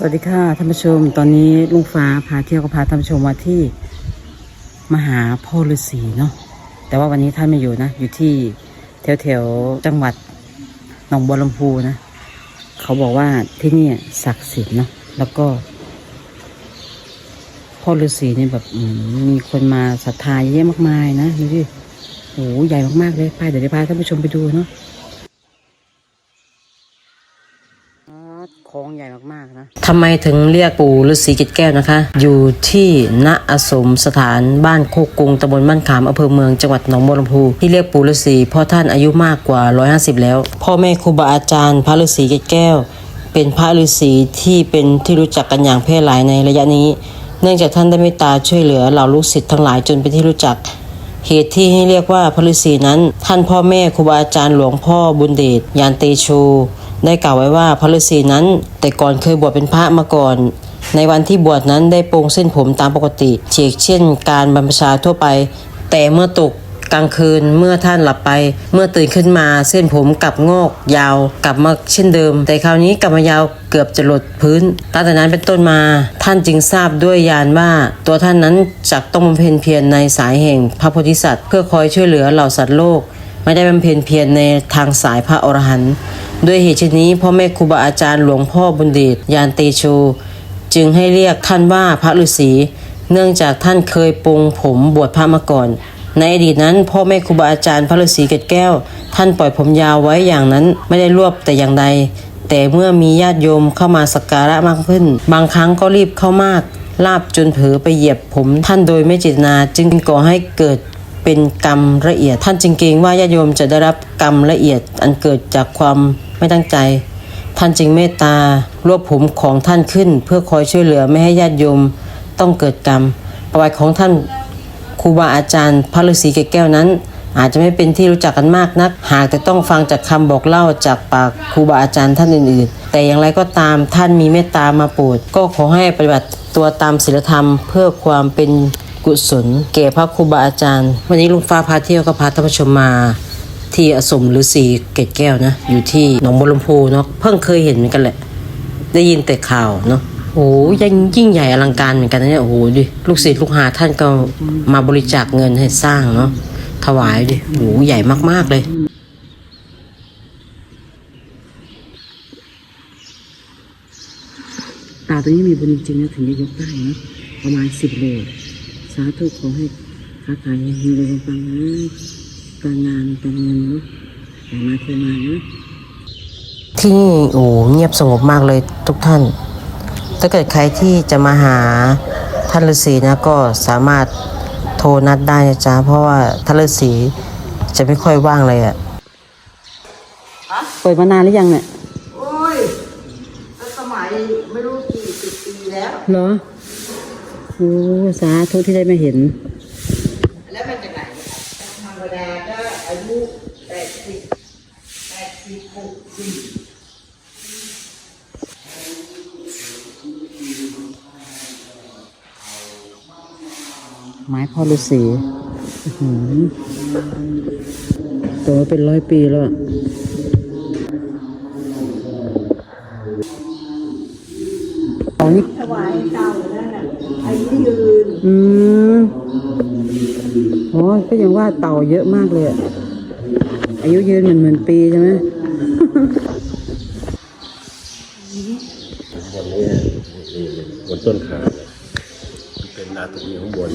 สวัสดีค่ะท่านผู้ชม ตอนนี้ลุงฟ้าพาเที่ยวก็พาท่านผู้ชมมาที่มหาพ่อฤาษีเนาะแต่ว่าวันนี้ท่านไม่อยู่นะ อยู่ที่แถวแถวๆจังหวัดหนองบัวลำพูนะ เขาบอกว่าที่นี่ศักดิ์สิทธิ์เนาะแล้วก็ พ่อฤาษีเนี่ยแบบมีคนมาศรัทธาเยอะมากมายนะดูดิโอ้โหใหญ่มากๆเลยไปเดี๋ยวจะพาท่านผู้ชมไปดูเนาะอ๋อของใหญ่มากๆนะ ทำไมถึงเรียกปู่ฤาษีเกตแก้วนะคะ อยู่ที่ณอสมสถานบ้านโคกกรุงตำบลบ้านขามอำเภอเมืองจังหวัดหนองบัวลำพูที่เรียกปู่ฤาษีเพราะท่านอายุมากกว่า 150 แล้ว พ่อแม่ครูบาอาจารย์พระฤาษีเกตแก้ว เป็นพระฤาษีที่เป็นที่รู้จักกันอย่างแพร่หลายในระยะนี้ เนื่องจากท่านได้เมตตาช่วยเหลือเหล่าลูกศิษย์ทั้งหลายจนเป็นที่รู้จักเหตุที่ให้เรียกว่าพระฤาษีนั้น ท่านพ่อแม่ครูบาอาจารย์หลวงพ่อบุญเดชยานเตโช ได้กล่าวไว้ว่าพระฤาษีนั้น แต่ก่อนเคยบวชเป็นพระมาก่อน ในวันที่บวชนั้นได้โปรงเส้นผมตามปกติเฉีกเช่นการบรรพชาทั่วไป แต่เมื่อตกกลางคืนเมื่อท่านหลับไป เมื่อตื่นขึ้นมาเส้นผมกลับงอก ยาวกลับมาเช่นเดิม แต่คราวนี้กลับมายาวเกือบจะหลดพื้นตั้งแต่นั้นเป็นต้นมา ท่านจึงทราบด้วยญาณว่า ตัวท่านนั้นจักต้องบำเพ็ญเพียรในสายแห่งพระโพธิสัตว์ เพื่อคอยช่วยเหลือเหล่าสัตว์โลก ไม่ได้บำเพ็ญเพียรในทางสายพระอรหันต์ ด้วยเหตุชนนี้พ่อแม่ครูบาอาจารย์หลวงพ่อบุญเดชยานเตโช จึงให้เรียกท่านว่าพระฤาษี เนื่องจากท่านเคยปรงผมบวชพระมาก่อน ในอดีตนั้นพ่อแม่ครูบาอาจารย์พระฤาษีเกตแก้ว ท่านปล่อยผมยาวไว้อย่างนั้นไม่ได้รวบแต่อย่างใด แต่เมื่อมีญาติโยมเข้ามาสักการะมากขึ้น บางครั้งก็รีบเข้ามากลาบจนเผลอไปเหยียบผมท่านโดยไม่เจตนาจึงก่อให้เกิดเป็นกรรมละเอียด ท่านจึงเกรงว่าญาติโยมจะได้รับกรรมละเอียดอันเกิดจากความ ไม่ตั้งใจ ท่านจึงเมตตารวบผมของท่านขึ้น เพื่อคอยช่วยเหลือไม่ให้ญาติโยมต้องเกิดกรรม ประวัติของท่านครูบาอาจารย์พระฤาษีแก้วนั้น อาจจะไม่เป็นที่รู้จักกันมากนัก หากแต่ต้องฟังจากคำบอกเล่าจากปากครูบาอาจารย์ท่านอื่น ๆ แต่อย่างไรก็ตามท่านมีเมตตามาโปรดก็ขอให้ปฏิบัติตัวตามศีลธรรมเพื่อความเป็นกุศลแก่พระครูบาอาจารย์ วันนี้ลุงฟ้าพาเที่ยวก็พาท่านผู้ชมมา ที่อสมฤาษีเกตแก้วนะ อยู่ที่หนองบัวลำพูเนาะเพิ่งเคยเห็นเหมือนกันแหละ ได้ยินแต่ข่าวเนาะโอ้ยังยิ่งใหญ่อลังการเหมือนกันนะเนี่ยโอ้โหดิลูกศิษย์ลูกหาท่านก็มาบริจาคเงินให้สร้างเนาะถวายดิโอ้โหใหญ่มากๆเลยตาตัวนี้มีบุญจริงนะถึงจะยกได้นะประมาณสิบโลสาธุขอให้ค้าขายเฮงๆรวยๆปังๆนะ การงานการเงินเนาะแต่มาเทมานะที่นี่โอ้เงียบสงบมากเลยทุกท่าน ถ้าเกิดใครที่จะมาหาท่านฤาษีนะก็สามารถโทรนัดได้นะจ๊ะเพราะว่าท่านฤาษีจะไม่ค่อยว่างเลยอะเปิดมานานหรือยังเนี่ยโอ้ยแล้วสมัยไม่รู้กี่สิบปีแล้ว เหรอโอ้สาธุที่ได้มาเห็น แล้วมันจะไหนธ รรมดาก็อายุแปดสิบแปดสิบหกสิบไม้พ่อฤาษีอื้อหือโตมาเป็นร้อยปีแล้วอะเอานี่ถวายเต่านั่นน่ะอายุยืน อืม โอ้ก็ยังว่าเต่าเยอะมากเลย อายุยืนเหมือนหมื่นปีใช่ไหมบนนี้บนต้นขาเป็นนาตรงนี้ข้างบน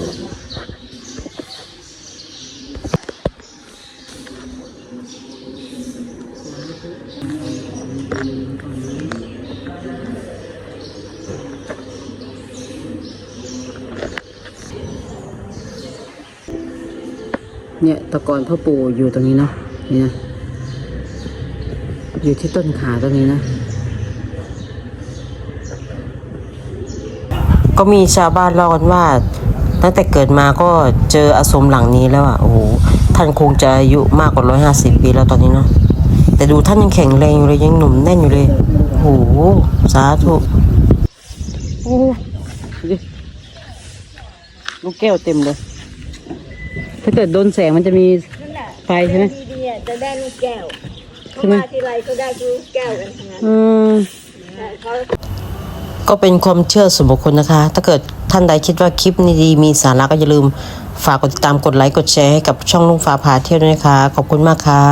เนี่ยตะกอนพ่อปู่อยู่ตรงนี้เนาะนี่นะอยู่ที่ต้นขาตรงนี้นะ ก็มีชาวบ้านเล่ากันว่า ตั้งแต่เกิดมาก็เจออาสมหลังนี้แล้วอะโอ้โหท่านคงจะอายุมากกว่าร้อยห้าสิบปีแล้วตอนนี้เนาะแต่ดูท่านยังแข็งแรงอยู่เลยยังหนุ่มแน่นอยู่เลยโอ้โหสาธุโอ้ดิลูกแก้วเต็มเลย ถ้าเกิดโดนแสงมันจะมีไฟใช่ไหม ดีๆอะจะได้ลูกแก้วเขาใช่ไหมมาทีไรเขาได้ลูกแก้วกันทั้งนั้นอืมแต่เขา ก็เป็นความเชื่อส่วนบุคคลนะคะ ถ้าเกิดท่านใดคิดว่าคลิปนี้ดีมีสาระก็อย่าลืม ฝากกดติดตามกดไลค์กดแชร์ให้กับช่องลุงฟ้าพาเที่ยวด้วยนะคะ ขอบคุณมากค่ะ